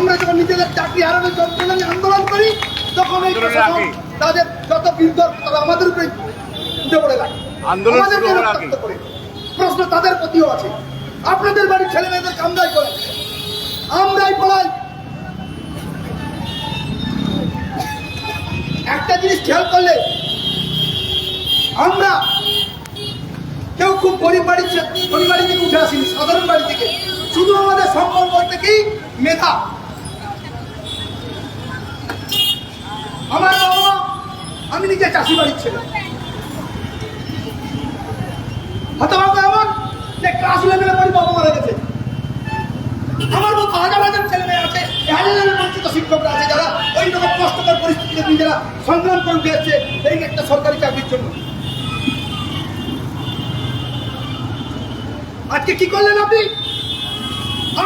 আমরা যখন নিজেদের চাকরি হারানোর যন্ত্রণা নিয়ে আন্দোলন করি তখন এই প্রশাসন তাদের যত বিরুদ্ধ তারা আমাদের উপরে উঠে পড়ে লাগে আমাদেরকে রক্তাক্ত করে। প্রশ্ন তাদের প্রতিও আছে। আপনাদের বাড়ির ছেলে মেয়েদের কামদাই করে আমরাই পড়াই। একটা জিনিস খেয়াল করলে আমরা কেউ খুব গরিব বাড়ি গরিব বাড়ি থেকে উঠে আসিনি সাধারণ বাড়ি থেকে। শুধু আমাদের সম্পর্ক বলতে কি মেধা আমার বাবা মা, আমি নিজে চাষি বাড়ির ছেলে। হতভাগ্য এমন যে ক্লাস লেভেলে পড়ি বাবা মারা গেছে। আমার মতো হাজার হাজার ছেলে মেয়ে আছে বঞ্চিত শিক্ষকরা আছে যারা ওই রকম কষ্টকর পরিস্থিতিতে নিজেরা সংগ্রাম করে উঠেছে এই একটা সরকারি চাকরির জন্য। আজকে কি করলেন আপনি?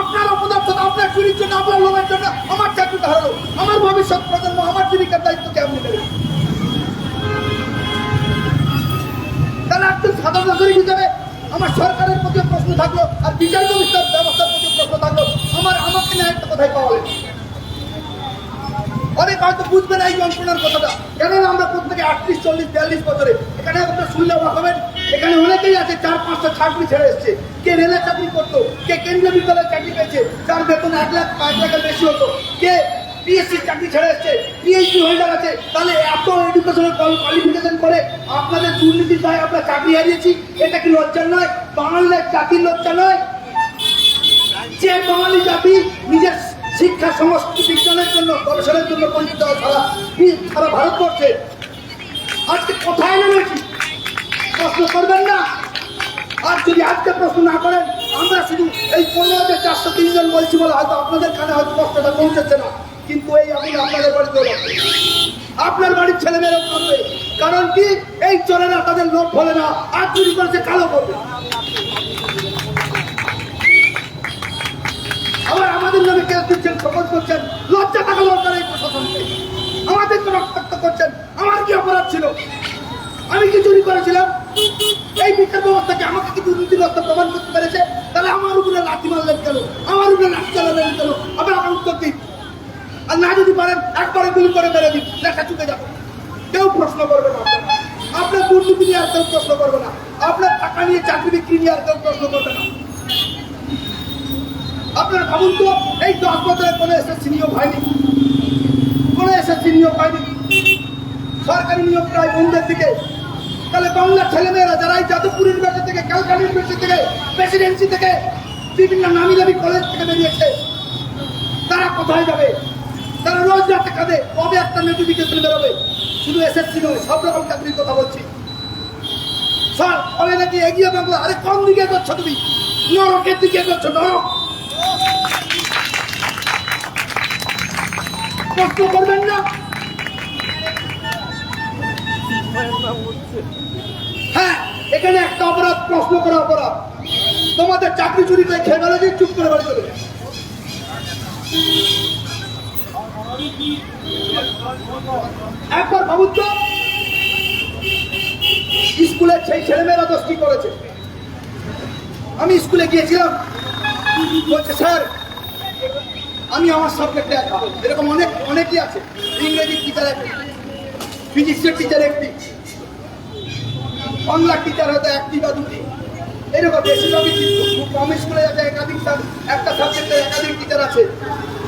আপনার অপদার্থতা, আপনার চুরির জন্য, আপনার লোভের জন্য আমার চাকরিটা হারালো। আমার ভবিষ্যৎ প্রজন্ম, আমার জীবিকার দায়িত্বকে আপনি নেবেন একজন সাধারণ নাগরিক হিসাবে আমার সরকারের প্রতি প্রশ্ন থাকল আর বিচার ব্যবস্থার ব্যবস্থার প্রতি প্রশ্ন থাকল। আমার, আমাকে না একটা কথাই পাওয়া অনেক হয়তো বুঝবে না এই যন্ত্রণার কথাটা। কেননা আমরা প্রত্যেকে আটত্রিশ, চল্লিশ, বিয়াল্লিশ বছরে এখানে আপনার শুনলে হবেন এখানে অনেকেই আছে, চার, পাঁচটা চাকরি ছেড়ে এসছে। কে রেলের চাকরি করতো, কে কেন্দ্রীয় বিদ্যালয়ের চাকরি পেয়েছে, যার বেতন এক লাখ, পাঁচ লাখের বেশি হতো। কে পিএসসি চাকরি ছেড়ে এসছে পিএইচডি হোল্ডার আছে তাহলে এত এডুকেশনাল কোয়ালিফিকেশন করে আপনাদের দুর্নীতির দায় আমরা চাকরি হারিয়েছি, এটা কি লজ্জা নয়? বাংলার জাতির লজ্জা নয়? যে বাঙালি জাতি নিজের শিক্ষা, সংস্কৃতি, বিজ্ঞানের জন্য, গবেষণার জন্য পরিচিত হয় সারা সারা ভারতবর্ষে। আজকে কোথায় নেমেছি? প্রশ্ন করবেন না। আর যদি আজকে প্রশ্ন না করেন, আমরা শুধু এই পনেরো হাজার চারশো তিনজন বলছি বলে হয়তো আপনাদের কানে হয়তো কষ্টটা পৌঁছাচ্ছে না। কিন্তু এই আমি আপনাদের বাড়িতে আপনার বাড়ির ছেলেমেয়েরা করবে কারণ কি? এই চোরেরা তাদের লোক হলে না চুরি করেছে কালো করবে। আবার আমাদের নামে কেস দিচ্ছেন শপথ করছেন, লজ্জা থাকা দরকার এই প্রশাসনকে। আমাদেরকে রক্তাক্ত করছেন, আমার কি অপরাধ ছিল? আমি কি চুরি করেছিলাম? এই বিচার ব্যবস্থাকে আমাকে কি দুর্নীতিগ্রস্ত প্রমাণ করতে পেরেছে? তাহলে আমার উপরে লাঠি মারলেন কেন? আমার উপরে লাঠি চালালেন কেন? আবার আমার উত্তর দিন। আর না যদি পারেন, একবারে গুলি করে মেরে দিন। লেখা চুকে যাবে। কেউ প্রশ্ন করবে না আপনার। দুর্নীতি নিয়ে আর কেউ প্রশ্ন করবে না। আপনার টাকা নিয়ে চাকরি বিক্রি নিয়ে আর কেউ প্রশ্ন করবে না। আপনারা ভাবুন তো, এই দশ বছরে কোনো এসএসসি নিয়োগ হয়নি। কোনো এসএসসি নিয়োগ হয়নি। সরকারি নিয়োগ প্রায় বন্ধের দিকে। তাহলে বাংলার ছেলেমেয়েরা যারা এই যাদবপুর ইউনিভার্সিটি থেকে ক্যালকাটা ইউনিভার্সিটি থেকে, প্রেসিডেন্সি থেকে, বিভিন্ন নামি দামি কলেজ থেকে বেরিয়েছে, তারা কোথায় যাবে? তারা রোজ রাতে কাঁদে। কবে একটা নোটিফিকেশন বেরোবে? শুধু এসএসসি নয়, সব রকম চাকরির কথা বলছি। স্যার, বলে নাকি এগিয়ে বাংলা, আরে কোন দিকে করছ তুমি? নরকের দিকে করছ নরক। প্রশ্ন করবেন না? হ্যাঁ এখানে একটা অপরাধ, প্রশ্ন করা অপরাধ। তোমাদের চাকরি চুরি করে খেয়ে চুপ করে বাড়ি চলে। একবার ভাবুন তো স্কুলের সেই ছেলেমেয়েরা দোষ কি করেছে? আমি স্কুলে গিয়েছিলাম, বলছে, স্যার, আমি আমার সাবজেক্টে একা। এরকম অনেক, অনেকই আছে, ইংরেজি টিচার একটি ফিজিক্সের টিচার একটি বাংলা টিচার হয়তো একটি বা দুটি। এরকম বেশিরভাগই খুব কম স্কুলে আছে একাধিক একটা সাবজেক্টের একাধিক টিচার আছে,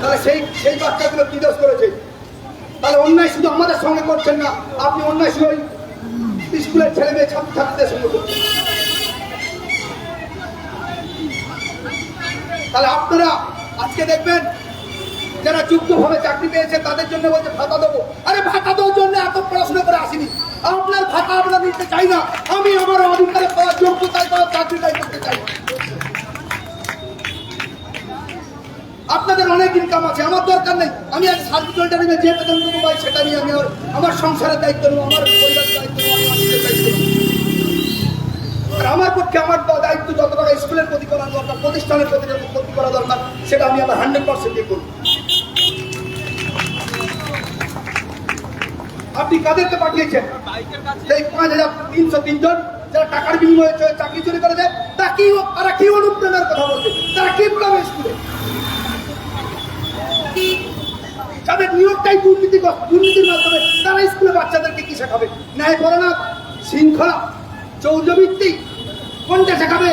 তাহলে সেই সেই বাচ্চাগুলো কি দোষ করেছে? তাহলে অন্যায় শুধু আমাদের সঙ্গে করছেন না, আপনি অন্যায় শুধু স্কুলের ছেলে মেয়ে ছাত্র ছাত্রীদের সঙ্গে করছেন। তাহলে আপনারা আজকে দেখবেন, যারা যুক্তভাবে চাকরি পেয়েছে, তাদের জন্য বলছে ভাতা দেবো। আরে ভাতা দেওয়ার জন্য এত পড়াশোনা করে আসিনি। আপনার ভাতা আমরা নিতে চাই না। আমি আমার অধিকারে পাওয়ার যোগ্যতায় পাওয়ার চাকরিটাই করতে চাই। আপনাদের অনেক ইনকাম আছে, আমার দরকার নেই। আমি আজ সার্ভিস হোল্ডারে যে বেতন দেবো পাই সেটা নিয়ে আমি আমার সংসারের দায়িত্ব নেব, আমার পরিবারের আমার দায়িত্ব আমার পক্ষে আমার দায়িত্ব যত টাকা স্কুলের প্রতি করা দরকার, প্রতিষ্ঠানের প্রতি ক্ষতি করা দরকার, সেটা আমি আমার হান্ড্রেড পার্সেন্ট করব। আপনি কাদেরকে পাঠিয়েছেন? এই পাঁচ হাজার তিনশো তিনজন যারা টাকার বিনিময়ে চাকরি চুরি করেছে তা তারা কি অনুপ্রেরণার কথা বলছে? তারা কি পাবে স্কুলে? যাদের নিয়োগটাই দুর্নীতি দুর্নীতির মাধ্যমে, তারা স্কুলে বাচ্চাদেরকে কি শেখাবে? ন্যায় করে না শৃঙ্খলা চৌর্যবৃত্তি কোনটা শেখাবে?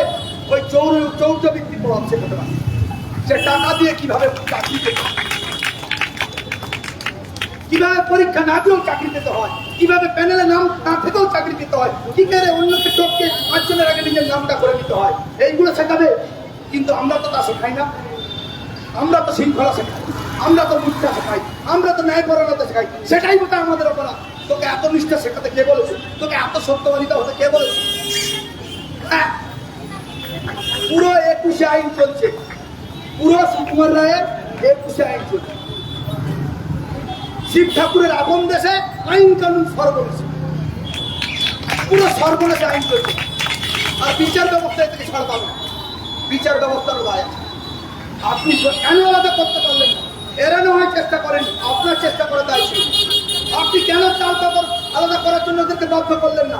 ওই চৌর চৌর্যবৃত্তি প্রভাব শেখাতে পারে। সে টাকা দিয়ে কীভাবে চাকরি কীভাবে পরীক্ষা না দিয়েও চাকরি পেতে হয়? কীভাবে প্যানেলে নাম না থেকেও চাকরি দিতে হয়? কি করে অন্যকে টপকে পাঁচজনের আগে নিজের নামটা করে নিতে হয়। এইগুলো শেখাবে। কিন্তু আমরা তো তা শেখাই না। আমরা তো শৃঙ্খলা শেখাই। আমরা তো মিথ্যা শেখাই। আমরা তো ন্যায়পরণতা শেখাই। সেটাই বোধ আমাদের অপরাধ। তোকে এত নিষ্ঠা শেখাতে কে বলেছে? তোকে এত সত্যবাদিতা হতে কে বলেছে? হ্যাঁ। পুরো একুশে আইন চলছে। পুরো সুকুমার রায়ের একুশে আইন চলছে। শিব ঠাকুরের আপন দেশে আইন কানুন সর্বনেশে। পুরো সর্বনেশে আইন চলছে। আর বিচার ব্যবস্থা এ থেকে ছাড় পাবে বিচার ব্যবস্থার দায় আপনি কেন আলাদা করতে পারলেন না? এড়ানো হয় চেষ্টা করেন, আপনার চেষ্টা করে দায় আপনি কেন চাল কাপড় আলাদা করার জন্য ওদেরকে বাধ্য করলেন না?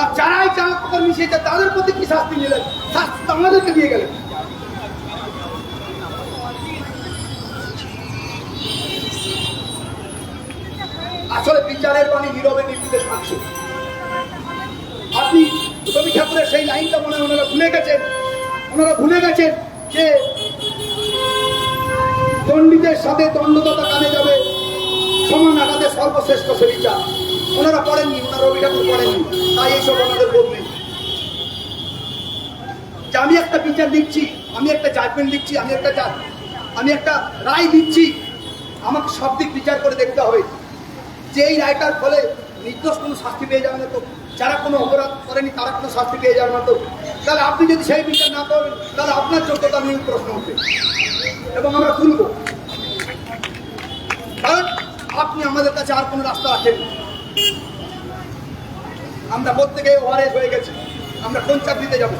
আর যারাই চাল কাপড় মিশিয়েছে, তাদের প্রতি কি শাস্তি নিলেন? শাস্তি আমাদেরকে দিয়ে গেলেন। আসলে বিচারের বাণী নীরবে নির্বিতে থাকছে। আপনি রবি ঠাকুরের সেই লাইনটা মনে হয় ওনারা ভুলে গেছেন। ওনারা ভুলে গেছেন যে দণ্ডিতের সাথে দণ্ডদাতা কানে যাবে। সমান আঘাতে সর্বশ্রেষ্ঠ সে বিচার ওনারা পড়েননি, ওনারা রবি ঠাকুর পড়েননি। তাই এইসব ওনাদের নেই। যে আমি একটা বিচার দিচ্ছি আমি একটা জাজমেন্ট দিচ্ছি আমি একটা আমি একটা রায় দিচ্ছি, আমাকে সব দিক বিচার করে দেখতে হবে। যে এই রায়টার ফলে নির্দোষ কোনো শাস্তি পেয়ে যাবে না তো, যারা কোনো অপরাধ করেনি তারা কোনো শাস্তি পেয়ে যাবে না তো। তাহলে আপনি যদি সেই বিচার না করেন, তাহলে আপনার যোগ্যতা নিয়ে প্রশ্ন উঠবে। এবং আমরা তুলব কারণ আপনি আমাদের কাছে আর কোনো রাস্তা রাখেন আমরা প্রত্যেকে ওয়ারেস হয়ে গেছি। আমরা কোন চাকরিতে যাব?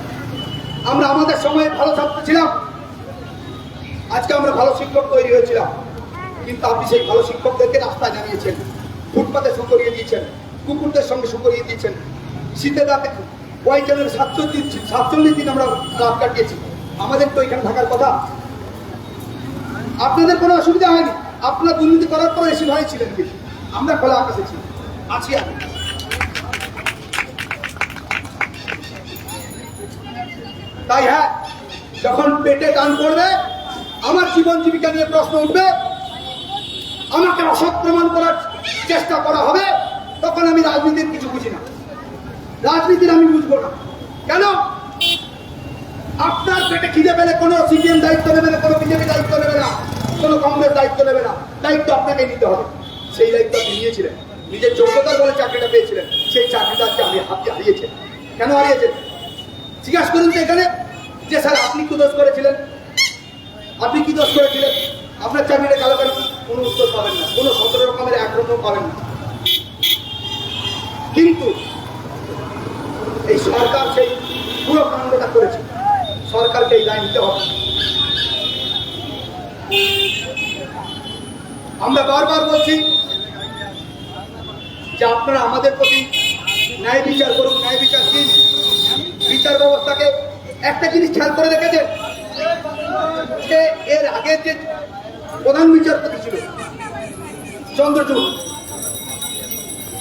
আমরা আমাদের সময়ে ভালো ছাত্র ছিলাম। আজকে আমরা ভালো শিক্ষক তৈরি হয়েছিলাম। কিন্তু আপনি সেই ভালো শিক্ষকদেরকে রাস্তায় জানিয়েছেন। ফুটপাতে শুকরিয়ে দিয়েছেন, কুকুরদের সঙ্গে শুকরিয়ে দিয়েছেন। শীতে রাতে কয়েকজনের সাতচল্লিশ সাতচল্লিশ দিন আমরা রাত কাটিয়েছি। আমাদের তো এখানে থাকার কথা। আপনাদের কোনো অসুবিধা হয়নি। আপনারা দুর্নীতি করার পর এসে ভাই ছিলেন বেশি। আমরা খোলা আকাশে ছিলাম। আছি তাই হ্যাঁ যখন পেটে টান করবে আমার জীবন জীবিকা নিয়ে প্রশ্ন উঠবে। আমাকে অসৎ প্রমাণ করার চেষ্টা করা হবে, তখন আমি রাজনীতির কিছু বুঝি না। রাজনীতির আমি বুঝব না। কেন? আপনার পেটে খিদে পেলে কোনো সিপিএম দায়িত্ব নেবে না, কোনো বিজেপি দায়িত্ব নেবে না, কোনো কংগ্রেস দায়িত্ব নেবে না। দায়িত্ব আপনাকে নিতে হবে। সেই দায়িত্ব আপনি নিয়েছিলেন। নিজের যোগ্যতার বলে চাকরিটা পেয়েছিলেন। সেই চাকরিটা আজকে আপনি হাতে হারিয়েছেন কেন হারিয়েছেন? জিজ্ঞাসা করুন তো এখানে। যে স্যার, আপনি কি দোষ করেছিলেন? আপনি কি দোষ করেছিলেন? আপনার চাকরিটা কালো কেন? কোনো উত্তর পাবেন না কোনো সতেরো রকমের একরকম পাবেন না। কিন্তু এই সরকার সেই পুরো কাণ্ডটা করেছে। সরকারকে এই দায় নিতে হবে। আমরা বারবার বলছি যে আপনারা আমাদের প্রতি ন্যায় বিচার করুন, ন্যায় বিচার দিন। বিচার ব্যবস্থাকে একটা জিনিস খেয়াল করে দেখেছেন? যে এর আগে যে প্রধান বিচারপতি ছিল চন্দ্রচূড়।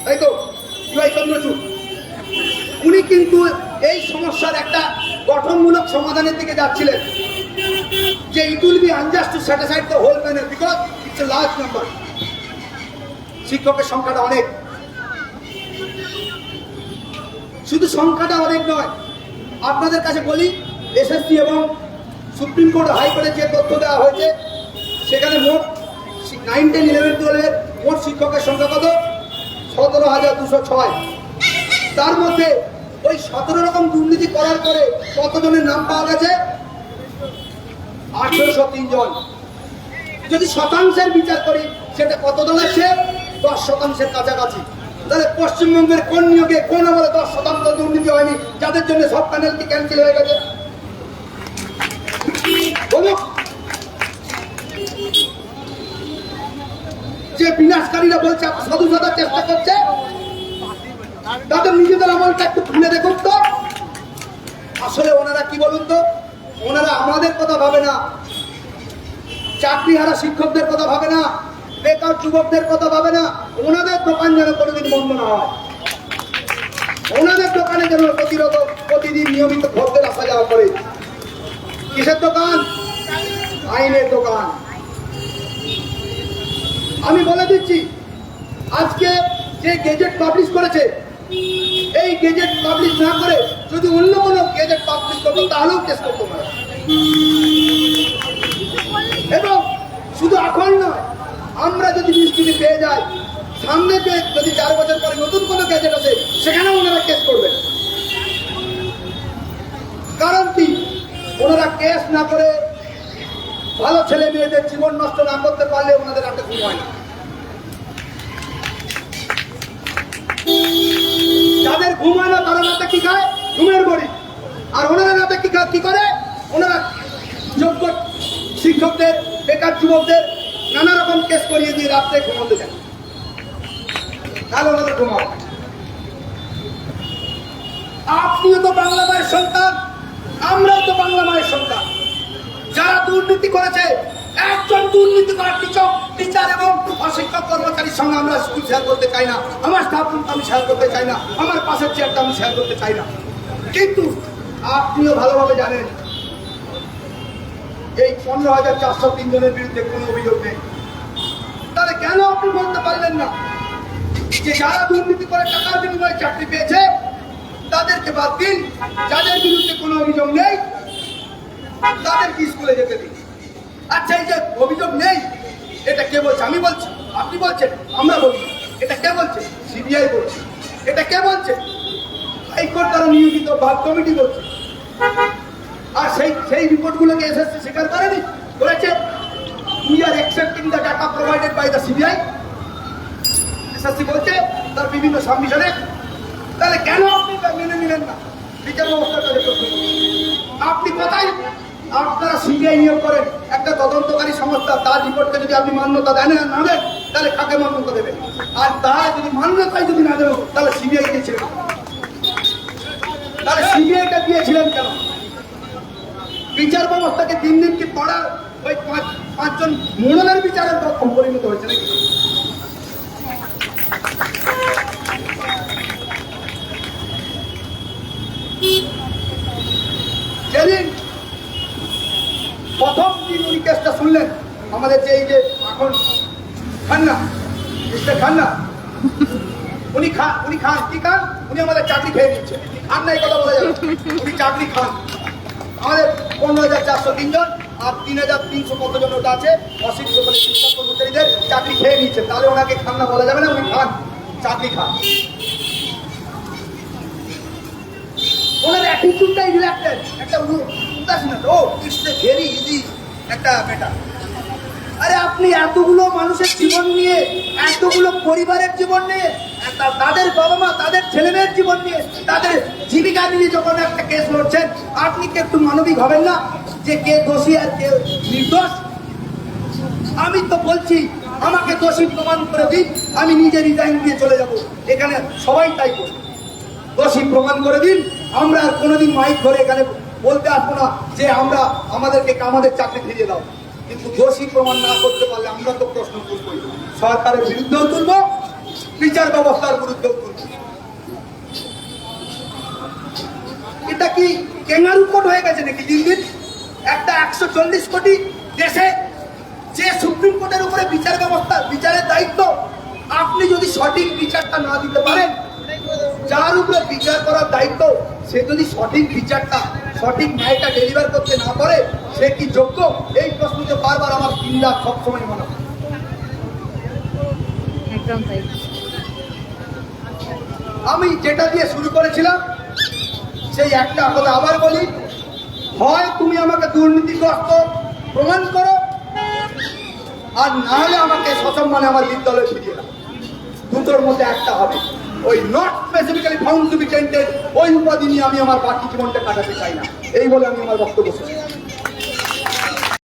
তাই তো জয় চন্দ্রচূড়। উনি কিন্তু এই সমস্যার একটা গঠনমূলক সমাধানের দিকে যাচ্ছিলেন। যে it will be unjust to satisfied the whole panel because it's a large number. শিক্ষকের সংখ্যাটা অনেক। শুধু সংখ্যাটা অনেক নয়, আপনাদের কাছে বলি, এসএসসি এবং সুপ্রিম কোর্ট হাইকোর্টে যে তথ্য দেওয়া হয়েছে, সেখানে মোট নাইন টেন ইলেভেন টুয়েলভের মোট শিক্ষকের সংখ্যা কত? সতেরো হাজার দুশো ছয়। তার মধ্যে ওই সতেরো রকম দুর্নীতি করার পরে কতজনের নাম পাওয়া গেছে? আঠেরোশো তিনজন যদি শতাংশের বিচার করি, সেটা কত দাঁড়াচ্ছে দশ শতাংশের কাছাকাছি। তাহলে পশ্চিমবঙ্গের কোন নিয়োগে কোন আমলে দশ শতাংশ দুর্নীতি হয়নি? যাদের জন্য সব প্যানেলটি ক্যান্সেল হয়ে গেছে। যে বিনাশকারীরা বলছে সাধু সাধার চেষ্টা করছে, তাদের নিজেদের আমলটা একটু খুলে দেখুন তো। আসলে ওনারা কি বলুন তো? ওনারা আমাদের কথা ভাবে না। চাকরিহারা শিক্ষকদের কথা ভাবে না। বেকার যুবকদের কথা ভাবে না। ওনাদের দোকান যেন কোনোদিন বন্ধ না হয়। ওনাদের দোকানে যেন প্রতিরোধ প্রতিদিন নিয়মিত ভক্তের আসা যাওয়া করে। কিসের দোকান? আইনের দোকান। আমি বলে দিচ্ছি, আজকে যে গেজেট পাবলিশ করেছে, এই গেজেট পাবলিশ না করে যদি অন্য কোনো গেজেট পাবলিশ করতো, তাহলেও কেস করতে এবং শুধু এখন নয়, আমরা যদি নিষ্কৃতি পেয়ে যাই, সামনে পেয়ে যদি চার বছর পরে নতুন কোনো গ্যাজেট আছে সেখানেও ওনারা কেস করবেন কারণ কি? ওনারা কেস না করে ভালো ছেলে মেয়েদের জীবন নষ্ট না করতে পারলে ওনাদের না যাদের ঘুম হয় না তারা রাতে কি খায়? ঘুমের বড়ি আর ওনারা রাতে কি কি করে? ওনারা যোগ্য শিক্ষকদের, বেকার যুবকদের নানা রকম কেস করিয়ে দিয়ে রাত্রে ঘুমোতে যায়। তাহলে ওনাদের ঘুমাও আপনিও তো বাংলা মায়ের সন্তান, আমরাও তো বাংলা মায়ের সন্তান। যারা দুর্নীতি করেছে একজন দুর্নীতি করার টিচক টিচার এবং অশিক্ষক কর্মচারীর সঙ্গে আমরা স্কুল শেয়ার করতে চাই না। আমার স্টাফ আমি শেয়ার করতে চাই না, আমার পাশের চেয়ারটা আমি শেয়ার করতে চাই না। কিন্তু আপনিও ভালোভাবে জানেন, এই পনেরো হাজার চারশো তিন জনের বিরুদ্ধে কোনো অভিযোগ নেই। তাহলে কেন আপনি বলতে পারলেন না যে যারা দুর্নীতি করে টাকার বিনিময়ে চাকরি পেয়েছে, তাদেরকে বাদ দিন, যাদের বিরুদ্ধে কোনো অভিযোগ নেই, তাদেরকে স্কুলে যেতে দিন। আচ্ছা এই যে অভিযোগ নেই, এটা কে বলছে? আমি বলছি, আপনি বলছেন, আমরা বলছি। এটা কে বলছে? সিবিআই বলছে। এটা কে বলছে? হাইকোর্ট দ্বারা নিয়োজিত বাদ কমিটি বলছে। আর সেই সেই রিপোর্টগুলোকে এসএসসি স্বীকার করেনি? করেছে we are accepting the data provided by the CBI SSC বলছে, তার বিভিন্ন সাবমিশনে। তাহলে কেন আপনি মেনে নিলেন না? বিচার ব্যবস্থার কাছে আপনি কোথায় আপনারা সিবিআই নিয়োগ করেন, একটা তদন্তকারী সংস্থা তার রিপোর্টকে যদি আপনি মান্যতা দেন না দেন তাহলে কাকে মান্যতা দেবেন? আর তারা যদি মান্যতাই যদি না দেন, তাহলে সিবিআই দিয়েছিলেন তাহলে সিবিআইটা দিয়েছিলেন কেন? বিচার ব্যবস্থাকে দিন দিন কি পড়া ওই পাঁচ, পাঁচজন মোড়লের বিচারের পক্ষ পরিণত হয়েছে নাকি? যেদিন প্রথম দিন উনি কেসটা শুনলেন, আমাদের যে এই যে এখন খান্না, মিস্টার খান্না, উনি খান উনি খান, কি খান? উনি আমাদের চাকরি খেয়ে নিচ্ছে। আর না, এই কথা বলা যাবে উনি চাকরি খান। আমাদের পনেরো হাজার চারশো তিনজন আর তিন হাজার তিনশো কত জন ওটা আছে? অশিক্ষিত বলে শিক্ষক কর্মচারীদের চাকরি খেয়ে নিচ্ছে। তাহলে ওনাকে খান্না বলা যাবে না? উনি খান, চাকরি খান। ওনার অ্যাটিটিউডটাই রিল্যাক্টেড একটা উদাসীন ও ইটস এ ভেরি ইজি একটা বেটা আরে আপনি এতগুলো মানুষের জীবন নিয়ে, এতগুলো পরিবারের জীবন নিয়ে তাদের বাবা মা তাদের ছেলে মেয়ের জীবন নিয়ে, তাদের জীবিকা নিয়ে যখন একটা কেস লড়ছেন, আপনি কি একটু মানবিক হবেন না? যে কে দোষী আর কে নির্দোষ? আমি তো বলছি, আমাকে দোষী প্রমাণ করে দিন, আমি নিজে রিজাইন দিয়ে চলে যাব। এখানে সবাই তাই বলি দোষী প্রমাণ করে দিন, আমরা আর কোনোদিন মাইক ধরে এখানে বলতে আসব না যে আমরা আমাদেরকে আমাদের চাকরি ফিরিয়ে দাও। কিন্তু দোষী প্রমাণ না করতে পারলে আমরা তো প্রশ্ন তুলবই সরকারের বিরুদ্ধেও তুলব, বিচার ব্যবস্থার বিরুদ্ধেও তুলব। এটা কি কেঙ্গারু কোট হয়ে গেছে নাকি দিন একটা একশো চল্লিশ কোটি দেশে যে সুপ্রিম কোর্টের উপরে বিচার ব্যবস্থা, বিচারের দায়িত্ব, আপনি যদি সঠিক বিচারটা না দিতে পারেন, যার উপরে বিচার করার দায়িত্ব, সে যদি সঠিক বিচারটা সঠিক ন্যায়টা ডেলিভার করতে না পারে সে কি যোগ্য? এই প্রশ্নকে বারবার আমার চিন্তা সবসময় মনে হয়। আমি যেটা দিয়ে শুরু করেছিলাম সেই একটা কথা আবার বলি। হয় তুমি আমাকে দুর্নীতিগ্রস্ত প্রমাণ করো আর না হলে আমাকে সসম্মানে আমার বিদ্যালয়ে ফিরিয়ে দাও। দুটোর মধ্যে একটা হবে। ওই not specifically found to be tainted ওই উপাধি নিয়ে আমি আমার বাকি জীবনটা কাটাতে চাই না এই বলে আমি আমার বক্তব্য শেষ।